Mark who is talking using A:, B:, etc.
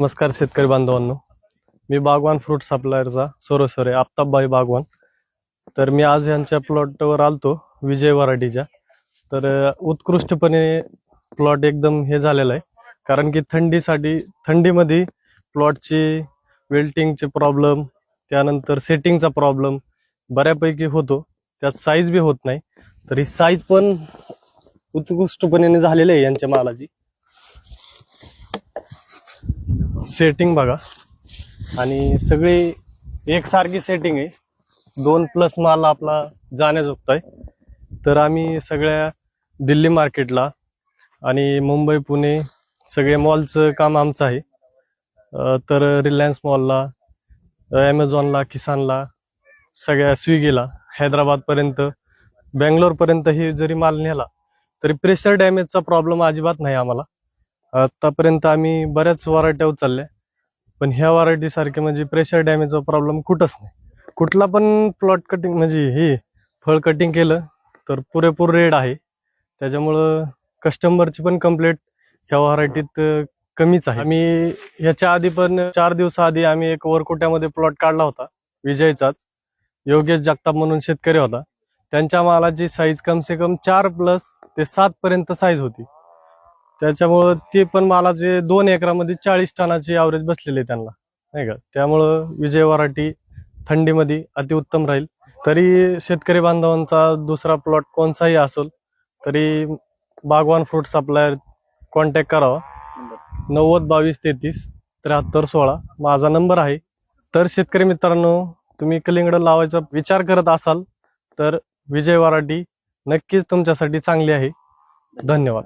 A: नमस्कार शेतकरी बांधवांनो. मी बागवान फ्रूट सप्लायरचा सोरेसोरे आफ्ताबबाई बागवान. तर मी आज यांच्या प्लॉटवर आलतो विजय वराडीच्या तर उत्कृष्टपणे प्लॉट एकदम हे झालेला आहे. कारण की थंडीसाठी थंडीमध्ये प्लॉटची वेल्टिंगचे प्रॉब्लेम त्यानंतर सेटिंगचा प्रॉब्लेम बऱ्यापैकी होतो. त्यात साईज बी होत नाही. तर ही साईज पण उत्कृष्टपणे झालेली आहे यांच्या मालाची. सेटिंग बघा. आणि सगळी एकसारखी सेटिंग आहे. दोन प्लस माल आपला जाण्याजोगता आहे तर आम्ही सगळ्या दिल्ली मार्केटला आणि मुंबई पुणे सगळे मॉलचं काम आमचं आहे. तर रिलायन्स मॉलला ॲमेझॉनला किसानला सगळ्या स्विगीला हैदराबादपर्यंत बँगलोरपर्यंतही जरी माल नेला तरी प्रेशर डॅमेजचा प्रॉब्लेम अजिबात नाही आम्हाला. आतापर्यंत आम्ही बऱ्याच व्हरायट्या उचलल्या पण ह्या व्हरायटी सारखे म्हणजे प्रेशर डॅमेजचा प्रॉब्लेम कुठंच नाही. कुठला पण प्लॉट कटिंग म्हणजे हे फळ कटिंग केलं तर पुरेपूर रेड आहे. त्याच्यामुळं कस्टमरची पण कंप्लेंट ह्या व्हरायटीत कमीच आहे. आम्ही ह्याच्या आधी पण चार दिवसाआधी आम्ही एक वरकोट्यामध्ये प्लॉट काढला होता विजयचाच. योगेश जगताप म्हणून शेतकरी होता. त्यांच्या मालाची साईज कम से कम चार प्लस ते सात पर्यंत साईज होती. त्याच्यामुळं ते पण मला जे दोन एकरामध्ये चाळीस टनाची ॲव्हरेज बसलेली आहे त्यांना. नाही का? त्यामुळं विजय वराठी थंडीमध्ये अतिउत्तम राहील. तरी शेतकरी बांधवांचा दुसरा प्लॉट कोणताही असेल तरी बागवान फ्रूट सप्लायर कॉन्टॅक्ट करावा. नव्वद बावीस तेहतीस त्र्याहत्तर सोळा माझा नंबर आहे. तर शेतकरी मित्रांनो तुम्ही कलिंगडं लावायचा विचार करत असाल तर विजय वराठी नक्कीच तुमच्यासाठी चांगली आहे. धन्यवाद.